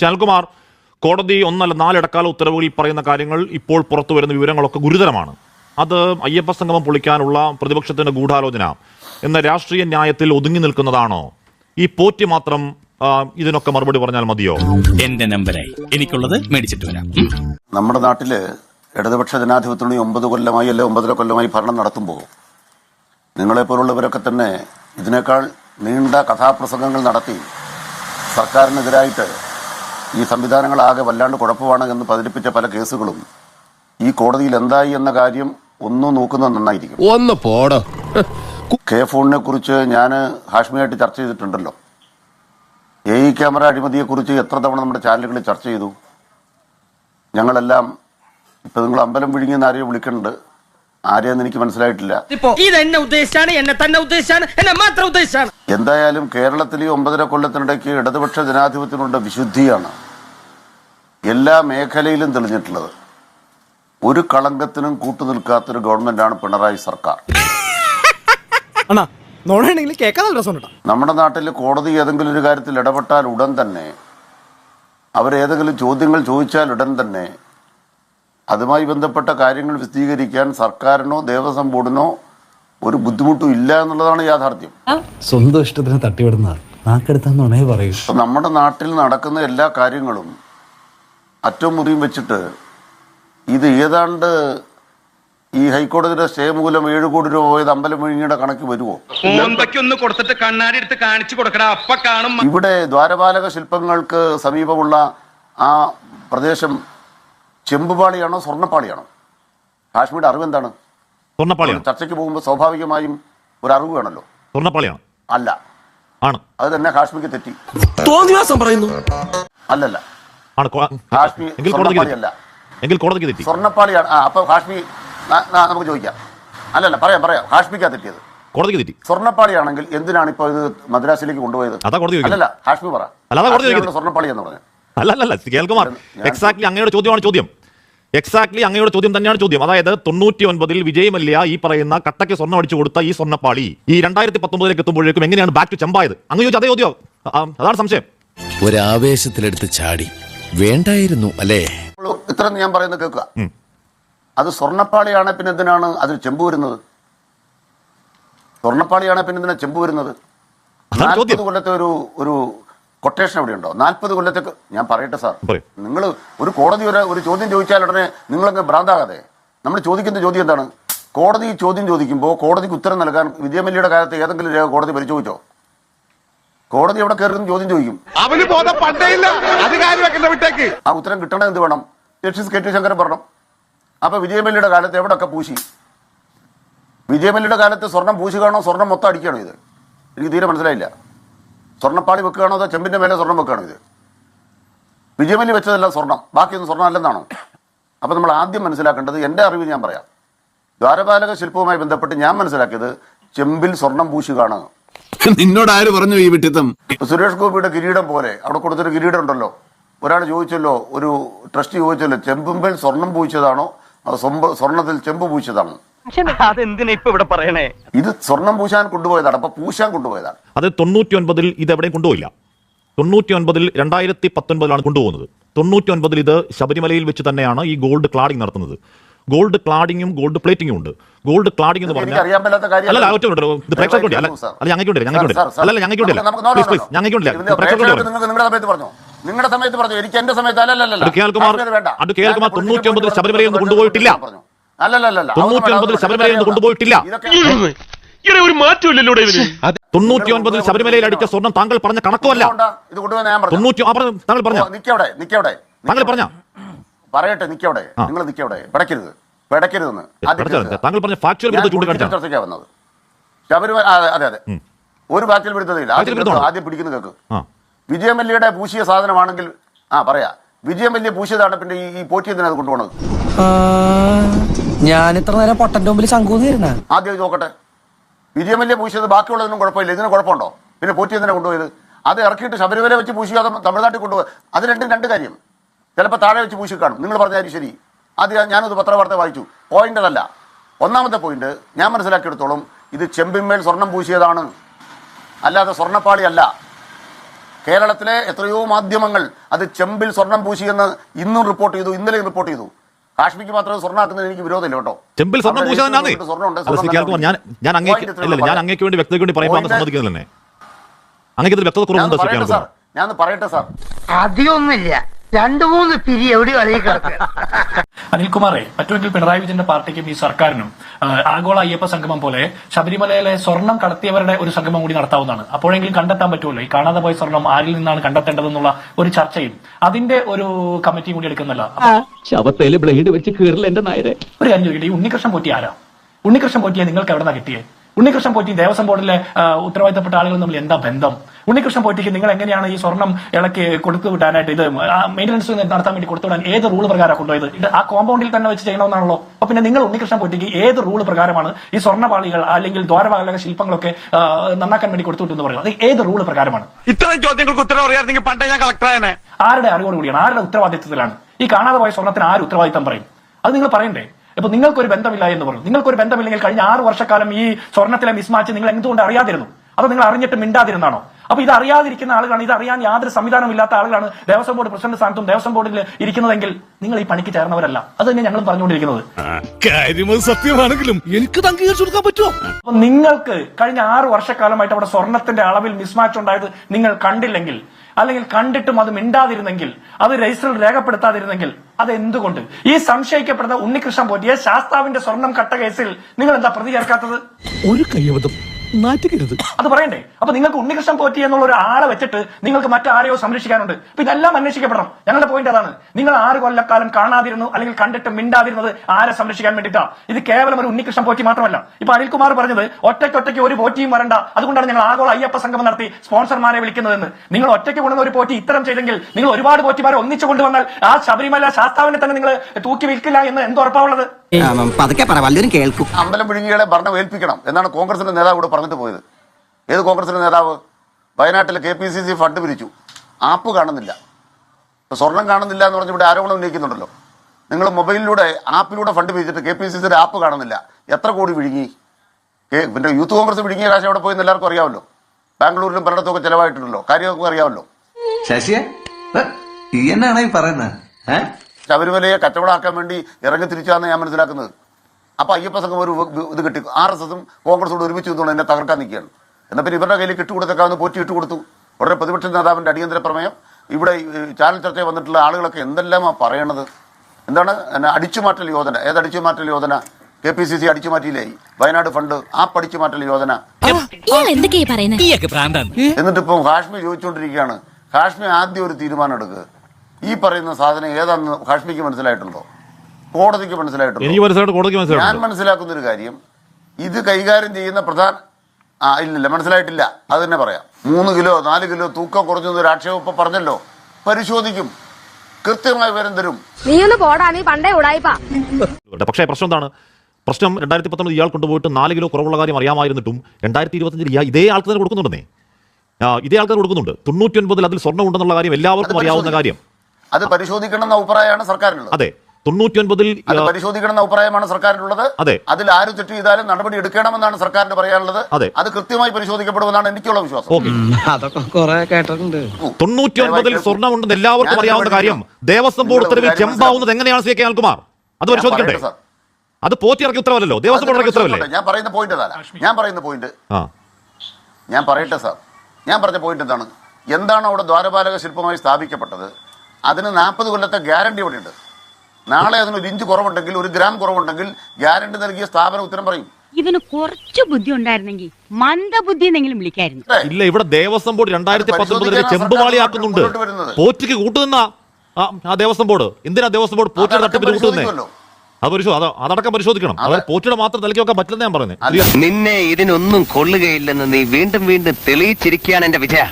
ശാൽകുമാർ കോടതി ഒന്നല്ല നാലിടക്കാല ഉത്തരവുകളിൽ പറയുന്ന കാര്യങ്ങൾ ഇപ്പോൾ പുറത്തു വരുന്ന വിവരങ്ങളൊക്കെ ഗുരുതരമാണ്. അത് അയ്യപ്പ സംഗമം പൊളിക്കാനുള്ള പ്രതിപക്ഷത്തിന്റെ ഗൂഢാലോചന എന്ന രാഷ്ട്രീയ ന്യായത്തിൽ ഒതുങ്ങി നിൽക്കുന്നതാണോ? ഈ പോറ്റി മാത്രം ഇതിനൊക്കെ മറുപടി പറഞ്ഞാൽ മതിയോ? എന്റെ നമ്പറായി എനിക്കുള്ളത് മേടിച്ചിട്ട് വരാം. നമ്മുടെ നാട്ടിൽ ഇടതുപക്ഷ ജനാധിപത്യത്തിന് ഒമ്പത് കൊല്ലമായി അല്ലെ ഒമ്പതര കൊല്ലമായി ഭരണം നടത്തുമ്പോൾ നിങ്ങളെപ്പോലുള്ളവരൊക്കെ തന്നെ ഇതിനേക്കാൾ നീണ്ട കഥാപ്രസംഗങ്ങൾ നടത്തി സർക്കാരിനെതിരായിട്ട് ഈ സംവിധാനങ്ങളാകെ വല്ലാണ്ട് കുഴപ്പമാണ് എന്ന് പതിരിപ്പിച്ച പല കേസുകളും ഈ കോടതിയിൽ എന്തായി എന്ന കാര്യം ഒന്നും നോക്കുന്നത് നന്നായിരിക്കും. ഒന്ന് പോടോ. കെ ഫോണിനെ കുറിച്ച് ഞാൻ ഹാഷ്മിയായിട്ട് ചർച്ച ചെയ്തിട്ടുണ്ടല്ലോ. എ ഇ ക്യാമറ അഴിമതിയെക്കുറിച്ച് എത്ര തവണ നമ്മുടെ ചാനലുകളിൽ ചർച്ച ചെയ്തു. ഞങ്ങളെല്ലാം ഇപ്പൊ നിങ്ങൾ അമ്പലം വിഴുങ്ങിയെന്ന് ആരെയും വിളിക്കുന്നുണ്ട്. ആരെയെന്ന് എനിക്ക് മനസ്സിലായിട്ടില്ല. ഇപ്പോ ഇത് എന്നെ ഉദ്ദേശിച്ചാണ് എന്നെ തന്നെ ഉദ്ദേശിച്ചാണ് എന്നെ മാത്രം ഉദ്ദേശിച്ചാണ്. എന്തായാലും കേരളത്തിൽ ഈ ഒമ്പതര കൊല്ലത്തിനിടയ്ക്ക് ഇടതുപക്ഷ ജനാധിപത്യത്തിനുള്ള വിശുദ്ധിയാണ്. എല്ലാ മേഖലയിലും തെളിഞ്ഞിട്ടുള്ളത്. ഒരു കളങ്കത്തിനും കൂട്ടുനിൽക്കാത്തൊരു ഗവൺമെന്റാണ് പിണറായി സർക്കാർ. നമ്മുടെ നാട്ടിൽ കോടതി ഏതെങ്കിലും ഒരു കാര്യത്തിൽ ഇടപെട്ടാൽ ഉടൻ തന്നെ അവരേതെങ്കിലും ചോദ്യങ്ങൾ ചോദിച്ചാൽ ഉടൻ തന്നെ അതുമായി ബന്ധപ്പെട്ട കാര്യങ്ങൾ വിശദീകരിക്കാൻ സർക്കാരിനോ ദേവസ്വം ബോർഡിനോ ഒരു ബുദ്ധിമുട്ടും ഇല്ല എന്നുള്ളതാണ് യാഥാർത്ഥ്യം. സ്വന്തം ഇഷ്ടത്തിന് തട്ടിവിടുന്ന നാക്കെടുത്താന്നുണേ പറയൂ. നമ്മുടെ നാട്ടിൽ നടക്കുന്ന എല്ലാ കാര്യങ്ങളും അറ്റവും മുറിയും വെച്ചിട്ട് ഇത് ഏതാണ്ട് ഈ ഹൈക്കോടതിയുടെ സ്റ്റേ മൂലം ഏഴ് കോടി രൂപ പോയത് അമ്പലം വിഴുങ്ങിയുടെ കണക്ക് വരുമോ കൊടുത്തിട്ട് കണ്ണാടി എടുത്ത് കാണിച്ചു കൊടുക്കടാ. അപ്പ കാണും. ഇവിടെ ദ്വാരപാലക ശില്പങ്ങൾക്ക് സമീപമുള്ള ആ പ്രദേശം ചെമ്പുപാളിയാണോ സ്വർണപ്പാളിയാണോ? കാശ്മീർ അറിവ് എന്താണ്? സ്വർണപ്പാളിയാണ്? ചർച്ചയ്ക്ക് പോകുമ്പോൾ സ്വാഭാവികമായും ഒരു അറിവ് വേണമല്ലോ. സ്വർണപ്പാളിയാണ്? അല്ല. ആണ്. അത് തന്നെ കാശ്മീർക്ക് തെറ്റി. തോന്നിവാസം പറയുന്നു. അല്ലല്ല. കാശ്മീർ സ്വർണപ്പാളിയല്ല. എങ്കിൽ കോടതിക്ക് തെറ്റി. സ്വർണപ്പാളിയാണ്. ആ അപ്പൊ കാശ്മീർ നമുക്ക് ചോദിക്കാം. അല്ലല്ല പറയാം പറയാം. കാശ്മീർക്കാ തെറ്റിയത്. കോടതിക്ക് തെറ്റി. സ്വർണപ്പാളിയാണെങ്കിൽ എന്തിനാണ് ഇപ്പൊ ഇത് മദ്രാസിലേക്ക് കൊണ്ടുപോയത്? അതാ കോടതി. അല്ലല്ല കാശ്മീർ പറ. സ്വർണപ്പാളി എന്ന് പറഞ്ഞു അല്ല അല്ല അല്ല കേൾക്കുമാർ എക്സാക്ട്ലി അങ്ങയുടെ ചോദ്യമാണ് ചോദ്യം. എക്സാക്ട്ലി അങ്ങയുടെ ചോദ്യം തന്നെയാണ് ചോദ്യം. അതായത് തൊണ്ണൂറ്റി ഒൻപതിൽ വിജയ് മല്യ ഈ പറയുന്ന കട്ടയ്ക്ക് സ്വർണം അടിച്ചു കൊടുത്ത ഈ സ്വർണപ്പാളി. ഈ രണ്ടായിരത്തി പത്തൊമ്പതിലേക്ക് എത്തുമ്പോഴേക്കും എങ്ങനെയാണ് ബാക്ക് ടു ചെമ്പായത്? അങ്ങ് ചോദിച്ചു അതേ ചോദ്യം അതാണ് സംശയം. ഒരു ആവേശത്തിലെടുത്ത് ചാടി. വേണ്ടായിരുന്നു അല്ലേ? ഇത്ര ഞാൻ പറയുന്നത് കേൾക്കുക. അത് സ്വർണപ്പാളിയാണ് പിന്നെ എന്തിനാണ് അതിൽ ചെമ്പ് വരുന്നത്? സ്വർണപ്പാളിയാണ് പിന്നെ എന്തിനാ ചെമ്പ് വരുന്നത്? അതാണ് നാൽപ്പത് ചോദ്യം. കൊല്ലത്തെ ഒരു ഒരു കൊട്ടേഷൻ അവിടെ ഉണ്ടോ നാൽപ്പത് കൊല്ലത്തെ ഞാൻ പറയട്ടെ സാർ. നിങ്ങൾ ഒരു കോടതി ഒരു ഒരു ചോദ്യം ചോദിച്ചാൽ ഉടനെ നിങ്ങളങ്ങ് ഭ്രാന്താകാതെ. നമ്മൾ ചോദിക്കുന്ന ചോദ്യം എന്താണ്? കോടതി ചോദ്യം ചോദിക്കുമ്പോൾ കോടതിക്ക് ഉത്തരം നൽകാൻ വിജയമല്ലിയുടെ കാലത്ത് ഏതെങ്കിലും രേഖ കോടതി പരിശോധിച്ചോ? കോടതി എവിടെ കയറുന്ന ചോദ്യം ചോദിക്കും? അവന് വിട്ടേക്ക്. ആ ഉത്തരം കിട്ടണം എന്ത് വേണം? ജസ്റ്റിസ് കെ ടി ശങ്കരൻ പറഞ്ഞു. അപ്പൊ വിജയമല്ലിയുടെ കാലത്ത് എവിടെയൊക്കെ പൂശി? വിജയമല്ലിയുടെ കാലത്ത് സ്വർണം പൂശുകയാണോ? സ്വർണം മൊത്തം അടിക്കുകയാണോ ഇത്? എനിക്ക് തീരെ മനസ്സിലായില്ല. സ്വർണപ്പാളി വെക്കുകയാണോ അതോ ചെമ്പിന്റെ മേലെ സ്വർണം വെക്കുകയാണോ ഇത്? വിജയമല്ലി വെച്ചതല്ല സ്വർണം. ബാക്കിയൊന്നും സ്വർണം അല്ലെന്നാണോ അപ്പൊ നമ്മൾ ആദ്യം മനസ്സിലാക്കേണ്ടത് എന്റെ അറിവ് ഞാൻ പറയാം. ദ്വാരപാലക ശില്പവുമായി ബന്ധപ്പെട്ട് ഞാൻ മനസ്സിലാക്കിയത് ചെമ്പിൽ സ്വർണം പൂശുകയാണ്. നിന്നോട് ആര് പറഞ്ഞു ഈ വിട്ടിത്തം? സുരേഷ് ഗോപിയുടെ കിരീടം പോലെ അവിടെ കൊടുത്തൊരു കിരീടം ഉണ്ടല്ലോ ഒരാൾ ചോദിച്ചല്ലോ ഒരു ട്രസ്റ്റ് ചോദിച്ചല്ലോ ചെമ്പുമ്പിൽ സ്വർണം പൂച്ചതാണോ സ്വർണത്തിൽ സ്വർണത്തിൽ ചെമ്പ് പൂച്ചതാണോ അതെന്തിനാ ഇപ്പൊ ഇവിടെ പറയണേ? ഇത് സ്വർണം പൂശാൻ കൊണ്ടുപോയതാണ്. അപ്പൊ പൂശാൻ കൊണ്ടുപോയതാണ്. അത് തൊണ്ണൂറ്റി ഒൻപതിൽ ഇത് എവിടെയും കൊണ്ടുപോയില്ല. തൊണ്ണൂറ്റി ഒൻപതിൽ രണ്ടായിരത്തി പത്തൊൻപതിലാണ് കൊണ്ടുപോകുന്നത്. തൊണ്ണൂറ്റി ഒൻപതിൽ ഇത് ശബരിമലയിൽ വെച്ച് തന്നെയാണ് ഈ ഗോൾഡ് ക്ലാഡിംഗ് നടത്തുന്നത്. ഗോൾഡ് ക്ലാഡിങ്ങും ഗോൾഡ് പ്ലേറ്റിംഗും ഉണ്ട്. ഗോൾഡ് ക്ലാഡിംഗ് എന്ന് പറഞ്ഞാൽ അല്ല ഒറ്റ മിനിറ്റ് ഇത് പ്രേക്ഷകർക്ക് അല്ല അല്ല ഞങ്ങൾക്ക് വേണ്ടി ഞങ്ങൾക്ക് വേണ്ടി അല്ല ഞങ്ങൾക്ക് വേണ്ടി പ്ലീസ് പ്ലീസ് ഞങ്ങൾക്ക് വേണ്ടി പ്രേക്ഷകർക്ക് നിങ്ങളുടെ സമയത്ത് പറഞ്ഞു. നിങ്ങളുടെ സമയത്ത് പറഞ്ഞു. എനിക്ക് എന്റെ സമയത്ത് അല്ലല്ലല്ല അത് കേൾക്കുമാർ- അത് കേൾക്കുമാർ തൊണ്ണൂറ്റി ഒമ്പതിൽ ശബരിമലയിൽ നിന്ന് കൊണ്ടുപോയിട്ടില്ല. അല്ലല്ലല്ല തൊണ്ണൂറ്റി ഒമ്പതിൽ ശബരിമലയിൽ നിന്ന് കൊണ്ടുപോയിട്ടില്ല. ഒരു മാറ്റമില്ലല്ലോ ഇവന് തൊണ്ണൂറ്റി ഒൻപതിൽ ശബരിമലയിൽ അടിച്ച സ്വർണം താങ്കൾ പറഞ്ഞ കണക്കുമല്ല. ഇത് കൊണ്ടുപോയി ഞാൻ പറഞ്ഞു തൊണ്ണൂറ്റി ആ പറഞ്ഞു താങ്കൾ പറഞ്ഞ? നിക്കവിടെ നിക്കവിടെ. താങ്കൾ പറഞ്ഞ? പറയട്ടെ നിക്കവിടെ. നിങ്ങൾ നിക്കവിടെ. പിടയ്ക്കരുത് പിടയ്ക്കരുതെന്ന് ആദ്യം പഠിച്ചാൽ കേൾക്കുക. താങ്കൾ പറഞ്ഞ ഫാക്ച്വൽ വിരുദ്ധ ചൂണ്ടിക്കാണിച്ചാണ് ചർച്ചയ്ക്കാ വന്നത്. ശബരിമല അതെ അതെ. ഒരു ഫാക്ച്വൽ വിരുദ്ധതയില്ല. ആദ്യം പിടിക്കുന്ന കേക്ക്. വിജയമല്ലിയുടെ പൂശിയ സാധനമാണെങ്കിൽ ആ പറയാ. വിജയമല്ലിയ പൂശിയതാണ് പിന്നെ ഈ- ഈ പോറ്റി എന്തിനാ അത് കൊണ്ടുപോകണത് ഞാൻ ഇത്ര നേരം പൊട്ടന്റെ മുമ്പിൽ ശങ്കൂന്ന് തരുന്ന ആദ്യം നോക്കട്ടെ. വിജയമല്ലിയ പൂശിയത്? ബാക്കിയുള്ളതിനും കുഴപ്പമില്ല. ഇതിന് കുഴപ്പമുണ്ടോ? പിന്നെ പോറ്റി എന്തിനാ കൊണ്ടുപോയത്? അത് ഇറക്കിയിട്ട് ശബരിമല വെച്ച് പൂശിയാതെ തമിഴ്നാട്ടിൽ കൊണ്ടുപോയി? അത് രണ്ടും രണ്ട് കാര്യം. ചിലപ്പോൾ താഴെ വെച്ച് പൂശി കാണും. നിങ്ങൾ പറഞ്ഞാലും ശരി. അത് ഞാനത് പത്രവാർത്ത വായിച്ചു. പോയിന്റ് അതല്ല ഒന്നാമത്തെ പോയിന്റ് ഞാൻ മനസ്സിലാക്കിയെടുത്തോളം ഇത് ചെമ്പിന്മേൽ സ്വർണം പൂശിയതാണ്. അല്ലാതെ സ്വർണപ്പാളി അല്ല. കേരളത്തിലെ എത്രയോ മാധ്യമങ്ങൾ അത് ചെമ്പിൽ സ്വർണം പൂശിയെന്ന് ഇന്നും റിപ്പോർട്ട് ചെയ്തു ഇന്നലെയും റിപ്പോർട്ട് ചെയ്തു. കാശ്മീർക്ക് മാത്രമേ സ്വർണാക്കുന്നതിന് എനിക്ക് വിരോധമില്ല കേട്ടോ. ചെമ്പിൽ സ്വർണം പൂശാൻ ഞാൻ ഞാൻ അങ്ങേക്ക് ഇല്ല ഞാൻ അങ്ങേക്ക് വേണ്ടി വ്യക്തതയ്ക്ക് വേണ്ടി പറയുമ്പോൾ സമ്മതിക്കുന്നില്ല എന്നെ അങ്ങേക്ക് വ്യക്തത കുറവുണ്ടോ ഞാൻ പറയട്ടെ സാർ. അധികമൊന്നുമില്ല. രണ്ടു മൂന്ന് പിരി എവിടെയും അധികം കിടക്കുക അനിൽകുമാറെ പറ്റുമെങ്കിൽ പിണറായി വിജയന്റെ പാർട്ടിക്കും ഈ സർക്കാരിനും ആഗോള അയ്യപ്പ സംഗമം പോലെ ശബരിമലയിലെ സ്വർണം കടത്തിയവരുടെ ഒരു സംഗമം കൂടി നടത്താവുന്നതാണ്. അപ്പോഴെങ്കിലും കണ്ടെത്താൻ പറ്റുമല്ലോ? ഈ കാണാതെ പോയ സ്വർണം ആരിൽ നിന്നാണ് കണ്ടെത്തേണ്ടതെന്നുള്ള ഒരു ചർച്ചയും അതിന്റെ ഒരു കമ്മിറ്റിയും കൂടി എടുക്കുന്നല്ല. ശവത്തേൽ ബ്ലേഡ് വെച്ച് കീറില്ല എന്റെ നായരെ. ഒരു കാര്യം ചോദിക്കട്ടെ ഈ ഉണ്ണികൃഷ്ണൻ പോറ്റി ആരാ? ഉണ്ണികൃഷ്ണൻ പോറ്റിയെ നിങ്ങൾക്ക് എവിടെ നിന്നാണ് കിട്ടിയേ? ഉണ്ണികൃഷ്ണൻ പോറ്റി ദേവസ്വം ബോർഡിലെ ഉത്തരവാദിത്തപ്പെട്ട ആളുകൾ തമ്മിൽ എന്താ ബന്ധം? ഉണ്ണികൃഷ്ണൻ പോറ്റിക്ക് നിങ്ങൾ എങ്ങനെയാണ് ഈ സ്വർണം ഇളക്കി കൊടുത്തു വിടാനായിട്ട് ഇത് മെയിന്റനൻസ് നടത്താൻ വേണ്ടി കൊടുത്തു വിടാൻ ഏത് റൂൾ പ്രകാരം കൊണ്ടുപോയത്? ഇത് ആ കോമ്പൗണ്ടിൽ തന്നെ വെച്ച് ചെയ്യണമെന്നാണല്ലോ. അപ്പൊ പിന്നെ നിങ്ങൾ ഉണ്ണികൃഷ്ണൻ പോറ്റിക്ക് ഏത് റൂൾ പ്രകാരമാണ് ഈ സ്വർണപാളികൾ അല്ലെങ്കിൽ ദ്വാരപാലക ശില്പങ്ങളൊക്കെ നന്നാക്കാൻ വേണ്ടി കൊടുത്തു എന്ന് പറയുന്നത്? അത് ഏത് റൂൾ പ്രകാരമാണ്? ഇത്തരം ചോദ്യങ്ങൾക്ക് ഉത്തരം അറിയാമെങ്കിൽ പണ്ടേ ഞാൻ കളക്ടറായനെ ആരുടെ അറിവോട് കൂടിയാണ് ആരുടെ ഉത്തരവാദിത്തത്തിലാണ് ഈ കാണാതെ പോയ സ്വർണത്തിന് ആര് ഉത്തരവാദിത്തം പറയും? അത് നിങ്ങൾ പറയണ്ടേ? അപ്പൊ നിങ്ങൾക്കൊരു ബന്ധമില്ല എന്ന് പറഞ്ഞു. നിങ്ങൾക്കൊരു ബന്ധമില്ലെങ്കിൽ കഴിഞ്ഞ ആറ് വർഷക്കാലം ഈ സ്വർണത്തിലെ മിസ്മാച്ച് നിങ്ങൾ എന്തുകൊണ്ട് അറിയാതിരുന്നു? അത് നിങ്ങൾ അറിഞ്ഞിട്ട് മിണ്ടാതിരുന്നാണോ? അപ്പൊ ഇത് അറിയാതിരിക്കുന്ന ആളുകളാണ് ഇത് അറിയാൻ യാതൊരു സംവിധാനം ഇല്ലാത്ത ആളുകളാണ് ദേവസ്വം ബോർഡ് പ്രസിഡന്റ് സ്ഥാനത്തും ദേവസ്വം ബോർഡിൽ ഇരിക്കുന്നതെങ്കിൽ നിങ്ങൾ ഈ പണിക്ക് ചേർന്നവരല്ല. അത് തന്നെ ഞങ്ങളും പറഞ്ഞുകൊണ്ടിരിക്കുന്നത്. കാര്യം സത്യമാണെങ്കിലും എനിക്ക് കൊടുക്കാൻ പറ്റുമോ? അപ്പൊ നിങ്ങൾക്ക് കഴിഞ്ഞ ആറ് വർഷക്കാലമായിട്ട് അവിടെ സ്വർണത്തിന്റെ അളവിൽ മിസ്മാച്ച് ഉണ്ടായത് നിങ്ങൾ കണ്ടില്ലെങ്കിൽ അല്ലെങ്കിൽ കണ്ടിട്ടും അത് മിണ്ടാതിരുന്നെങ്കിൽ അത് രജിസ്റ്ററിൽ രേഖപ്പെടുത്താതിരുന്നെങ്കിൽ അത് എന്തുകൊണ്ട്? ഈ സംശയിക്കപ്പെടുന്ന ഉണ്ണികൃഷ്ണൻ പോറ്റിയെ ശാസ്താവിന്റെ സ്വർണം കട്ട കേസിൽ നിങ്ങൾ എന്താ പ്രതി ചേർക്കാത്തത് ഒരു കയ്യബദ്ധം നാറ്റുകരുത്. അത് പറയണ്ടേ? അപ്പൊ നിങ്ങൾക്ക് ഉണ്ണികൃഷ്ണൻ പോറ്റി എന്നുള്ള ഒരു ആളെ വെച്ചിട്ട് നിങ്ങൾക്ക് മറ്റാരെയോ സംരക്ഷിക്കാനുണ്ട്? അപ്പൊ ഇതെല്ലാം അന്വേഷിക്കപ്പെടണം. ഞങ്ങളുടെ പോയിന്റ് അതാണ്. നിങ്ങൾ ആറ് കൊല്ലക്കാലം കാണാതിരുന്നു അല്ലെങ്കിൽ കണ്ടിട്ട് മിണ്ടാതിരുന്നത് ആരെ സംരക്ഷിക്കാൻ വേണ്ടിയിട്ടാ? ഇത് കേവലം ഒരു ഉണ്ണികൃഷ്ണൻ പോറ്റി മാത്രമല്ല. ഇപ്പൊ അനിൽകുമാർ പറഞ്ഞത് ഒറ്റയ്ക്ക് ഒറ്റയ്ക്ക് ഒരു പോറ്റിയും വരണ്ട. അതുകൊണ്ടാണ് ഞങ്ങൾ ആഗോള അയ്യപ്പ സംഗമം നടത്തി സ്പോൺസർമാരെ വിളിക്കുന്നതെന്ന്. നിങ്ങൾ ഒറ്റയ്ക്ക് കൊണ്ടുവന്ന ഒരു പോറ്റി ഇത്തരം ചെയ്തെങ്കിൽ നിങ്ങൾ ഒരുപാട് പോറ്റിമാരെ ഒന്നിച്ചു കൊണ്ടുവന്നാൽ ആ ശബരിമല ശാസ്താവിനെ തന്നെ നിങ്ങൾ തൂക്കി വിൽക്കില്ല എന്ന് എന്ത് ഉറപ്പാവുള്ളത് പതുക്കെ പറ വല്ലവരും കേൾക്കും. അമ്പലം വിഴുങ്ങികളെ ഭരണം ഏൽപ്പിക്കണം എന്നാണ് കോൺഗ്രസിന്റെ നേതാവ് ഇവിടെ പറഞ്ഞിട്ട് പോയത്. ഏത് കോൺഗ്രസിന്റെ നേതാവ്? വയനാട്ടിൽ K P C C fund പിരിച്ചു. ആപ്പ് കാണുന്നില്ല. സ്വർണം കാണുന്നില്ല എന്ന് പറഞ്ഞ് ഇവിടെ ആരോപണം ഉന്നയിക്കുന്നുണ്ടല്ലോ. നിങ്ങൾ മൊബൈലിലൂടെ ആപ്പിലൂടെ ഫണ്ട് പിരിച്ചിട്ട് കെ പി സി സിയുടെ ആപ്പ് കാണുന്നില്ല. എത്ര കോടി വിഴുങ്ങി? കെ- പിന്നെ യൂത്ത് കോൺഗ്രസ് വിഴുങ്ങിയ കാശ് അവിടെ പോയി എല്ലാവർക്കും അറിയാമല്ലോ. ബാംഗ്ലൂരിലും പലയിടത്തൊക്കെ ചിലവായിട്ടുണ്ടല്ലോ. കാര്യമൊക്കെ അറിയാമല്ലോ. ശശിയെ? ഈ എന്നാണ് ഈ പറയുന്നത്? ഏഹ് ശബരിമലയെ കച്ചവടമാക്കാൻ വേണ്ടി ഇറങ്ങി തിരിച്ചാന്ന് ഞാൻ മനസ്സിലാക്കുന്നത്. അപ്പോൾ അയ്യപ്പ സംഘം ഒരു ഇത് കിട്ടി ആർ എസ് എസും കോൺഗ്രസോട് ഒരുമിച്ച് നിന്നുകൊണ്ട് എന്നെ തകർക്കാൻ നിൽക്കുകയാണ്. എന്നാൽ പിന്നെ ഇവരുടെ കയ്യിൽ കിട്ടുകൊടുത്തേക്കാവുന്ന പോറ്റി ഇട്ട് കൊടുത്തു. ഉടനെ പ്രതിപക്ഷ നേതാവിന്റെ അടിയന്തര പ്രമേയം. ഇവിടെ ചാനൽ ചർച്ചയിൽ വന്നിട്ടുള്ള ആളുകളൊക്കെ എന്തെല്ലാമാണ് പറയണത്? എന്താണ്? എന്നെ അടിച്ചുമാറ്റൽ യോജന. ഏത് അടിച്ചുമാറ്റൽ യോജന? കെ പി സി സി അടിച്ചുമാറ്റിയില്ലേ? വയനാട് ഫണ്ട് ആ പഠിച്ചുമാറ്റൽ യോജന. ഇയാൾ എന്തൊക്കെയാ പറയുന്നത് എന്നിട്ട് ഇപ്പം കാശ്മീർ ചോദിച്ചുകൊണ്ടിരിക്കുകയാണ് കാശ്മീർ ആദ്യം ഒരു തീരുമാനം എടുക്കുക ഈ പറയുന്ന സാധനം ഏതാണെന്ന് ഹാഷ്മിക്ക് മനസ്സിലായിട്ടുണ്ടോ? കോടതിക്ക് മനസ്സിലായിട്ടുണ്ടോ? ഞാൻ മനസ്സിലാക്കുന്ന ഒരു കാര്യം ഇത് കൈകാര്യം ചെയ്യുന്ന പ്രധാന ആ ഇല്ലില്ല മനസ്സിലായിട്ടില്ല. അത് തന്നെ പറയാം. മൂന്ന് കിലോ നാല് കിലോ തൂക്കം കുറഞ്ഞു ഒരു ആക്ഷേപം ഇപ്പൊ പറഞ്ഞല്ലോ. പരിശോധിക്കും. കൃത്യമായ വിവരം തരും. നീ ഒന്ന് പോടാ നീ പണ്ടേ ഉടായിപ്പാ. പക്ഷേ പ്രശ്നം എന്താണ്? പ്രശ്നം രണ്ടായിരത്തി പത്തൊമ്പത് ഇയാൾ കൊണ്ടുപോയിട്ട് നാല് കിലോ കുറവുള്ള കാര്യം അറിയാമായിരുന്നിട്ടും രണ്ടായിരത്തി ഇരുപത്തഞ്ചിൽ ഇയാൾ ഇതേ ആൾക്ക് തന്നെ കൊടുക്കുന്നുണ്ടെന്നേ ഇതേ ആൾക്കാർ കൊടുക്കുന്നുണ്ട്. തൊണ്ണൂറ്റി ഒൻപതിൽ അതിൽ സ്വർണം ഉണ്ടെന്നുള്ള കാര്യം എല്ലാവർക്കും അറിയാവുന്ന കാര്യം. അത് പരിശോധിക്കണം എന്ന അഭിപ്രായമാണ് സർക്കാരിനുള്ളത്. അതെ. തൊണ്ണൂറ്റി ഒൻപതിൽ അത് പരിശോധിക്കണം എന്ന അഭിപ്രായമാണ് സർക്കാരിനുള്ളത്. അതെ. അതിൽ ആര് തെറ്റ് ചെയ്താലും നടപടി എടുക്കണമെന്നാണ് സർക്കാരിന് പറയാനുള്ളത്. അതെ. അത് കൃത്യമായി പരിശോധിക്കപ്പെടുമെന്നാണ് എനിക്കുള്ള വിശ്വാസം. ഓക്കെ. അതൊക്കെ കൊറേ കേട്ടിട്ടുണ്ട്. തൊണ്ണൂറ്റി ഒൻപതിൽ സ്വർണം ഉണ്ടെന്ന് എല്ലാവർക്കും അറിയാവുന്ന കാര്യം. ദേവസ്വം ബോർഡ് ഉത്തരവിൽ ചെമ്പാവുന്നത് എങ്ങനെയാണ് സി കെ അനിൽകുമാർ അത് സാർ. അത് പോറ്റി ഇറക്കിയ ഉത്തരവല്ലോ ദേവസ്വം ബോർഡ് ഇറക്കിയ ഉത്തരവല്ലേ? ഞാൻ പറയുന്ന പോയിന്റ് അതാണ്. ഞാൻ പറയുന്ന പോയിന്റ് ആ. ഞാൻ പറയട്ടെ സാർ. ഞാൻ പറഞ്ഞ പോയിന്റ് എന്താണ്? എന്താണ് അവിടെ ദ്വാരപാലക ശില്പമായി സ്ഥാപിക്കപ്പെട്ടത്? അതിന് നാൽപ്പത് കൊല്ലത്തെ ഗ്യാരണ്ടി ഇവിടെ ഉണ്ട് നാളെ അതിന് ഒരു ഇഞ്ച് കുറവുണ്ടെങ്കിൽ ഒരു ഗ്രാം കുറവുണ്ടെങ്കിൽ ഗ്യാരണ്ടി നൽകിയ സ്ഥാപനം ഉത്തരം പറയും. ഇവന് കുറച്ച് ബുദ്ധി ഉണ്ടായിരുന്നെങ്കിൽ മന്ദബുദ്ധി എന്നെങ്കിലും വിളിക്കായിരുന്നു. ഇല്ല ഇവിടെ ദേവസ്വം ബോർഡ് രണ്ടായിരത്തി പത്തൊമ്പതിൽ ചെമ്പുമാളിയാക്കുന്നുണ്ട്. പോറ്റിക്ക് കൂട്ടുന്ന ആ ദേവസ്വം ബോർഡ്. എന്തിനാ ദേവസ്വം ബോർഡ് പോറ്റിയുടെ അതടക്കം തട്ടിപ്പിന് കൂട്ടുന്നേ. അത് അതടക്കം പരിശോധിക്കണം. അവർ അത് പോറ്റിയുടെ മാത്രം തലയ്ക്ക് വെക്കാൻ പറ്റില്ലെന്ന് ഞാൻ പറയുന്നത് നിന്നെ ഇതിനൊന്നും കൊള്ളുകയില്ലെന്ന് നീ വീണ്ടും വീണ്ടും തെളിയിച്ചിരിക്കുകയാണ് എന്റെ വിജയ.